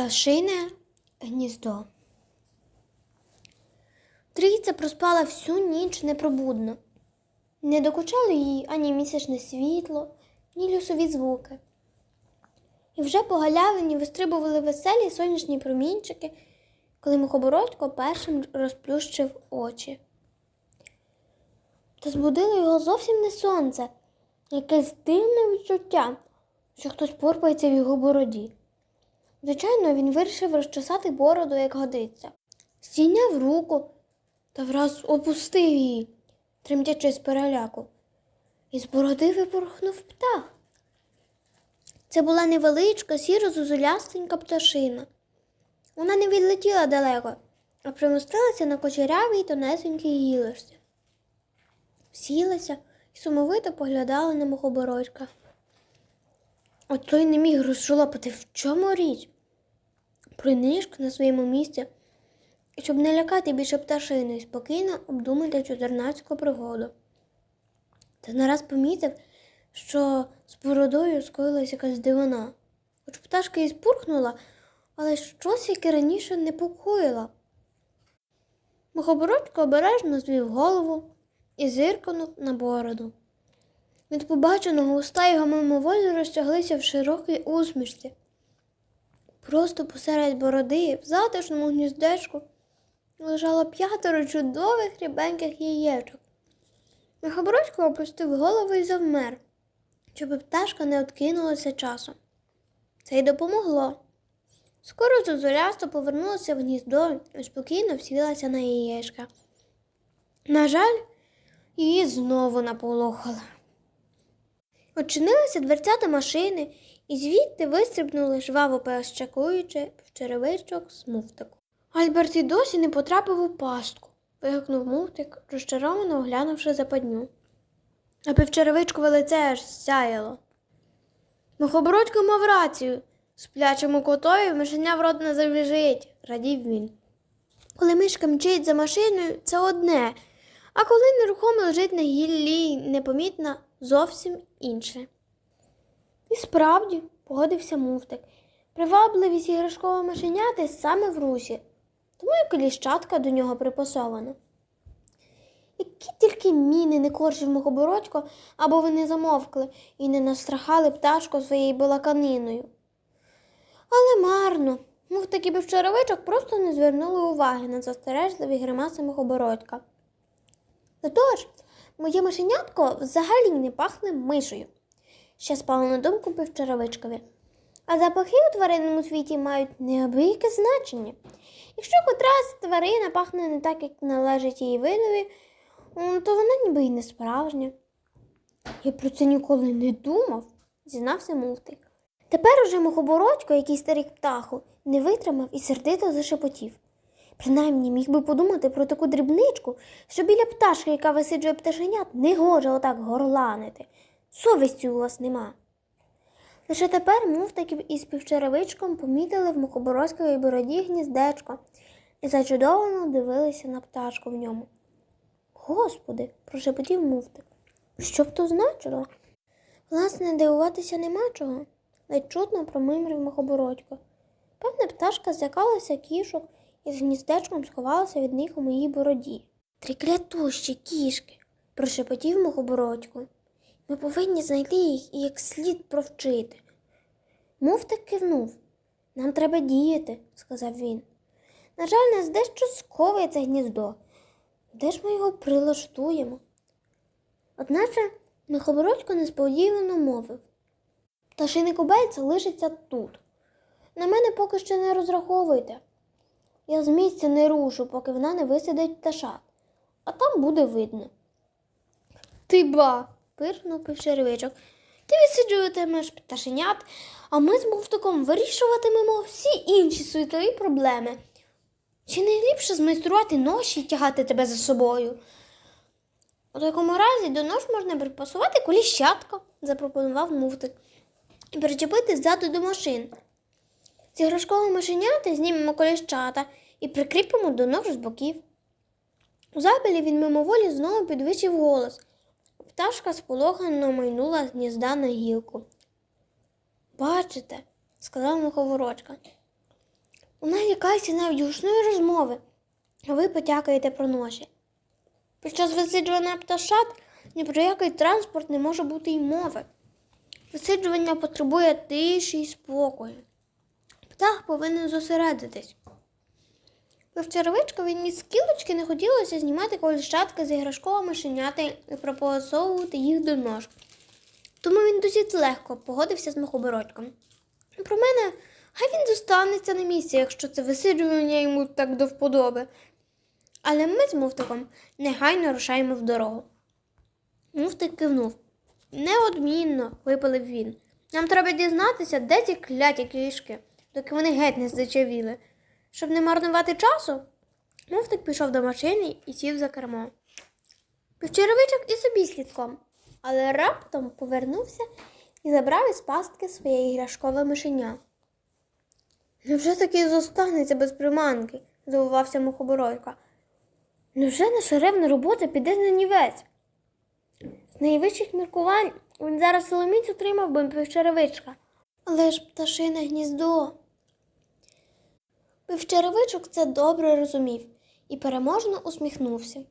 Пташине гніздо. Трійця проспала всю ніч непробудно. Не докучало їй ані місячне світло, ні лісові звуки. І вже по галявині вистрибували веселі сонячні промінчики, коли Мухобородько першим розплющив очі. Та збудило його зовсім не сонце, якесь дивне відчуття, що хтось порпається в його бороді. Звичайно, він вирішив розчесати бороду, як годиться. Стійняв руку та враз опустив її, тремтячи з переляку, і з бороди випорхнув птах. Це була невеличка, сіро зозулястенька пташина. Вона не відлетіла далеко, а примостилася на кочерявій тонесенькій гілочці. Сілася і сумовито поглядала на мухобородька. От той не міг розшолопати, в чому річ. Принишк на своєму місці, щоб не лякати більше пташини, і спокійно обдумати чотирнадцяту пригоду. Та нараз помітив, що з бородою скоїлась якась дивина. Хоч пташка і спурхнула, але щось, яке раніше непокоїла. Мухобородько обережно звів голову і зиркнув на бороду. Від побаченого уста його мимоволі розтяглися в широкій усмішці. Просто посеред бороди, в затишному гніздечку, лежало п'ятеро чудових рябеньких яєчок. Михобородько опустив голову і завмер, щоб пташка не откинулася часом. Це й допомогло. Скоро зозулясто повернулася в гніздо і спокійно всілася на яєчка. На жаль, її знову наполохали. Очинилися дверцята машини, і звідти вистрибнули жваво перещакуючи в черевичок з муфтику. Альберт і досі не потрапив у пастку, вигукнув муфтик, розчаровано оглянувши западню. А півчеревичкове лице аж сяяло. Мухобородько мав рацію. Сплячому котові мишеня в рот не завіжить, радів він. Коли мишка мчить за машиною, це одне, а коли нерухомо лежить на гіллі непомітно, зовсім інше. І справді, погодився муфтик, привабливість іграшкового мишеняти саме в русі, тому і коліщатка до нього припасована. Які тільки міни не корчив мухобородько, або вони замовкли і не настрахали пташку своєю балаканиною. Але марно, муфтик і півчаровичок просто не звернули уваги на застережливі гримаси мухобородька. До моє мишенятко взагалі не пахне мишею, ще спало на думку півчаровичкові. А запахи у тваринному світі мають неабияке значення. Якщо котрась тварина пахне не так, як належить її видові, то вона ніби й не справжня. Я про це ніколи не думав, зізнався муфтик. Тепер уже мухобородько, який старик птаху, не витримав і сердито зашепотів. Принаймні міг би подумати про таку дрібничку, що біля пташки, яка висиджує пташенят, не гоже отак горланити. Совісті у вас нема. Лише тепер муфтик із півчеревичком помітили в мухобородської бороді гніздечко і зачудовано дивилися на пташку в ньому. Господи, прошепотів муфтик. Що б то значило? Власне, дивуватися нема чого, ледь чутно промимрив мухобородько. Певне, пташка злякалася кішок і з гніздечком сховалася від них у моїй бороді. Триклятущі кішки, прошепотів мухобородько. Ми повинні знайти їх і як слід провчити. Муфтик кивнув. Нам треба діяти, сказав він. На жаль, нас дещо сковує це гніздо. Де ж ми його прилаштуємо? Одначе Михобородько несподівано мовив. Пташиний кубельце лишиться тут. На мене поки що не розраховуйте. Я з місця не рушу, поки вона не висидить пташат, а там буде видно. Ти ба, пирхнув півчеревичок. Ти відсиджуватимеш пташенят, а ми з муфтиком вирішуватимемо всі інші світові проблеми. Чи не ліпше змайструвати ноші і тягати тебе за собою? У такому разі до нож можна припасувати коліщатка, запропонував муфтик, і причепити ззаду до машин. З іграшкового машеняти знімемо коліщата і прикріпимо до нож з боків. У запалі він мимоволі знову підвищив голос. Пташка сполохано майнула з гнізда на гілку. Бачите, сказав муховорочка. Вона лякається навіть гучної розмови, а ви потякаєте про ноші. Під час висиджування пташат ні про який транспорт не може бути й мови. Висиджування потребує тиші й спокою. Птах повинен зосередитись. Півчеревичкові ні скілочки не хотілося знімати коліщатки з іграшковими шиняти і прополосовувати їх до ножок. Тому він досить легко погодився з мухобородьком. Про мене, хай він зостанеться на місці, якщо це висиджування йому так до вподоби. Але ми з муфтиком негайно рушаємо в дорогу. Муфтик кивнув. Неодмінно, випалив він. Нам треба дізнатися, де ці кляті кішки, доки вони геть не здичавіли. Щоб не марнувати часу, муфтик пішов до машини і сів за кермо. Півчеревичок і собі слідком, але раптом повернувся і забрав із пастки своє іграшкове мишеня. Невже таки зостанеться без приманки? здивувався мухобородька. Невже наша ревна робота піде на нівець? З найвищих міркувань він зараз соломіць отримав би півчеревичка. Але ж пташине гніздо. Півчеревичок це добре розумів і переможно усміхнувся.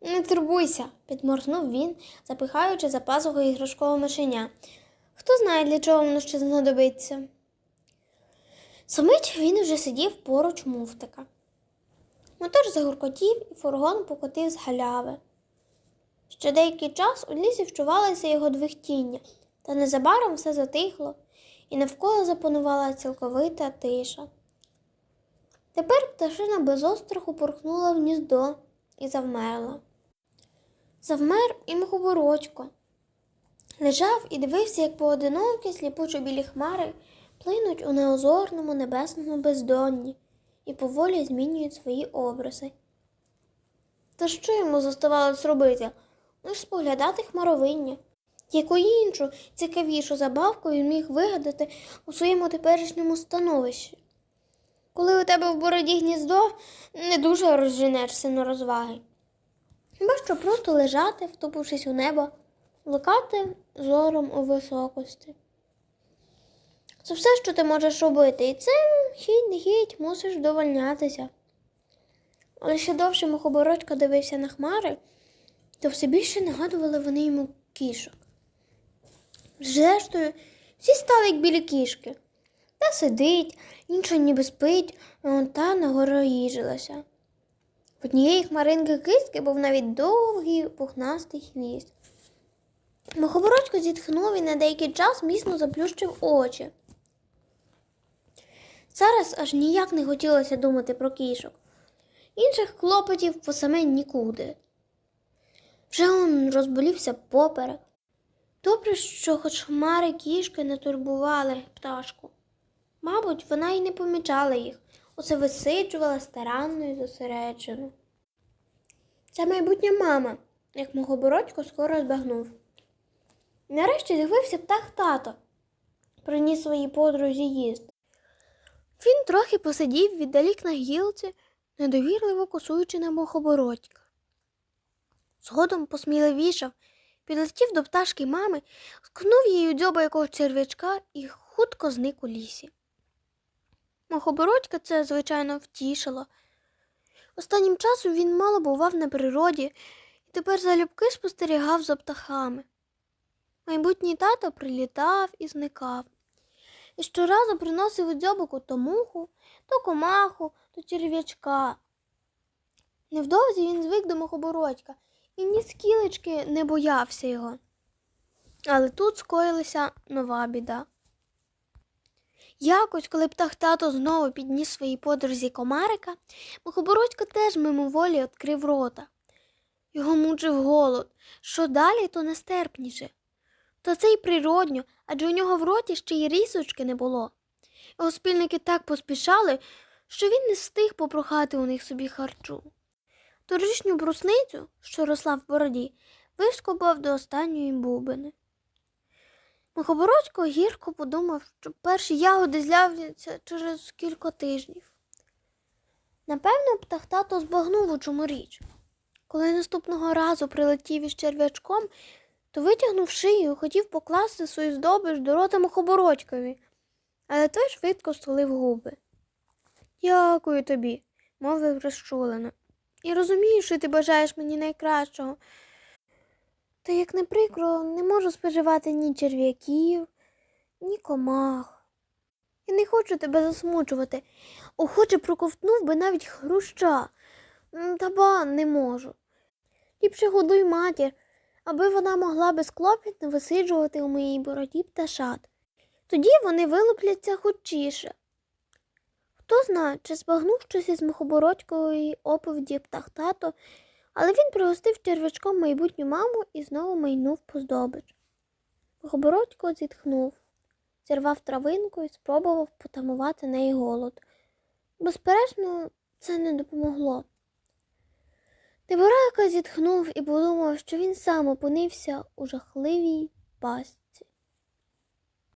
Не турбуйся, підморгнув він, запихаючи за пазуху іграшкове мишеня. Хто знає, для чого воно ще знадобиться. Самить він вже сидів поруч муфтика. Мотор загуркотів і фургон покотив з галяви. Ще деякий час у лісі вчувалося його двихтіння, та незабаром все затихло, і навколо запанувала цілковита тиша. Тепер пташина без остраху порхнула в гніздо і завмерла. Завмер і мухоборочко. Лежав і дивився, як поодинокі сліпучо білі хмари плинуть у неозорному небесному бездонні і поволі змінюють свої образи. Та що йому зоставалось робити? Лиш споглядати хмаровиння. Яку іншу цікавішу забавку він міг вигадати у своєму теперішньому становищі. Коли у тебе в бороді гніздо, не дуже розженешся на розваги. Хіба що просто лежати, втупившись у небо, лукати зором у високості. Це все, що ти можеш робити, і цим хідь мусиш довольнятися. Але ще довше мухобородько дивився на хмари, то все більше нагадували вони йому кішок. Зрештою, всі стали як білі кішки. Та сидить, інша ніби спить, он та нагороїжилася. В однієї хмаринки кистки був навіть довгий пухнастий хвіст. Мухобородько зітхнув і на деякий час міцно заплющив очі. Зараз аж ніяк не хотілося думати про кішок. Інших клопотів по саме нікуди. Вже он розболівся поперек. Добре, що хоч хмари кішки не турбували пташку. Мабуть, вона й не помічала їх, усе висиджувала старанно і зосереджено. Це майбутня мама, як мого бородько скоро збагнув. Нарешті з'явився птах тато, приніс своїй подрузі їсти. Він трохи посидів віддалік на гілці, недовірливо косуючи на мохобородька. Згодом посміливішав, підлетів до пташки мами, скнув її у дзьоба якогось черв'ячка і хутко зник у лісі. Мохобородька це, звичайно, втішило. Останнім часом він мало бував на природі і тепер залюбки спостерігав за птахами. Майбутній тато прилітав і зникав. І щоразу приносив у дзьобику то муху, то комаху, то черв'ячка. Невдовзі він звик до мухобородька і ні скілечки не боявся його. Але тут скоїлася нова біда. Якось, коли птах тато знову підніс своїй подрузі комарика, мухобородько теж мимоволі відкрив рота. Його мучив голод, що далі, то нестерпніше. То це й природньо, адже у нього в роті ще й рісочки не було. Його спільники так поспішали, що він не встиг попрохати у них собі харчу. Торішню брусницю, що росла в бороді, вискобав до останньої бубини. Мухобородько гірко подумав, що перші ягоди з'являться через кілька тижнів. Напевно, птах тато збагнув у чому річ. Коли наступного разу прилетів із черв'ячком, то витягнув шию хотів покласти свою здобич до рота мухобородькові, але той швидко столив губи. Дякую тобі, мовив розчулено. І розумію, що ти бажаєш мені найкращого. Та як не прикро, не можу споживати ні черв'яків, ні комах. Я не хочу тебе засмучувати. Охоче проковтнув би навіть хруща. Та ба не можу. Ліпше годуй матір, аби вона могла безклопітно висиджувати у моїй бороді пташат. Тоді вони вилупляться хочіше. Хто знає, чи збагнув щось із мухобородькової оповіді птах тато, але він пригостив червячком майбутню маму і знову майнув по здобич. Гобородько зітхнув, зірвав травинку і спробував потамувати неї голод. Безперечно, це не допомогло. Тиборака зітхнув і подумав, що він сам опинився у жахливій пастці.